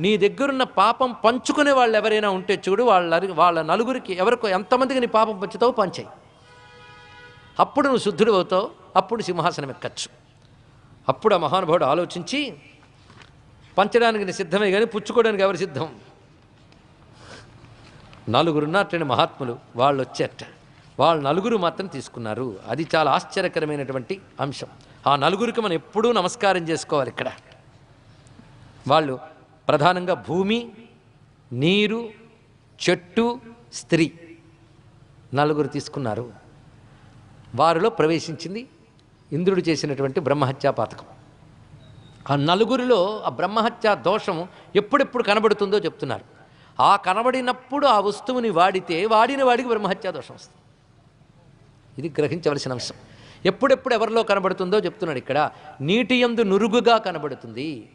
నీ దగ్గరున్న పాపం పంచుకునే వాళ్ళు ఎవరైనా ఉంటే చూడు వాళ్ళ వాళ్ళ నలుగురికి ఎవరికో ఎంతమందికి నీ పాపం పంచుతావు పంచాయి. అప్పుడు నువ్వు శుద్ధుడు అవుతావు అప్పుడు సింహాసనం ఎక్కచ్చు. అప్పుడు ఆ మహానుభావుడు ఆలోచించి పంచడానికి నేను సిద్ధమే కానీ పుచ్చుకోవడానికి ఎవరు సిద్ధం? నలుగురు మహాత్ములు వాళ్ళు వచ్చేట. వాళ్ళు నలుగురు మాత్రం తీసుకున్నారు. అది చాలా ఆశ్చర్యకరమైనటువంటి అంశం. ఆ నలుగురికి మనం ఎప్పుడూ నమస్కారం చేసుకోవాలి ఇక్కడ. వాళ్ళు ప్రధానంగా భూమి నీరు చెట్టు స్త్రీ నలుగురు తీసుకున్నారు. వారిలో ప్రవేశించింది ఇంద్రుడు చేసినటువంటి బ్రహ్మహత్యా పాతకం. ఆ నలుగురిలో ఆ బ్రహ్మహత్యా దోషం ఎప్పుడెప్పుడు కనబడుతుందో చెప్తున్నారు. ఆ కనబడినప్పుడు ఆ వస్తువుని వాడితే వాడిన వాడికి బ్రహ్మహత్యా దోషం వస్తుంది. ఇది గ్రహించవలసిన అంశం. ఎప్పుడెప్పుడు ఎవరిలో కనబడుతుందో చెప్తున్నాడు ఇక్కడ. నీటి ఎందు నురుగుగా కనబడుతుంది.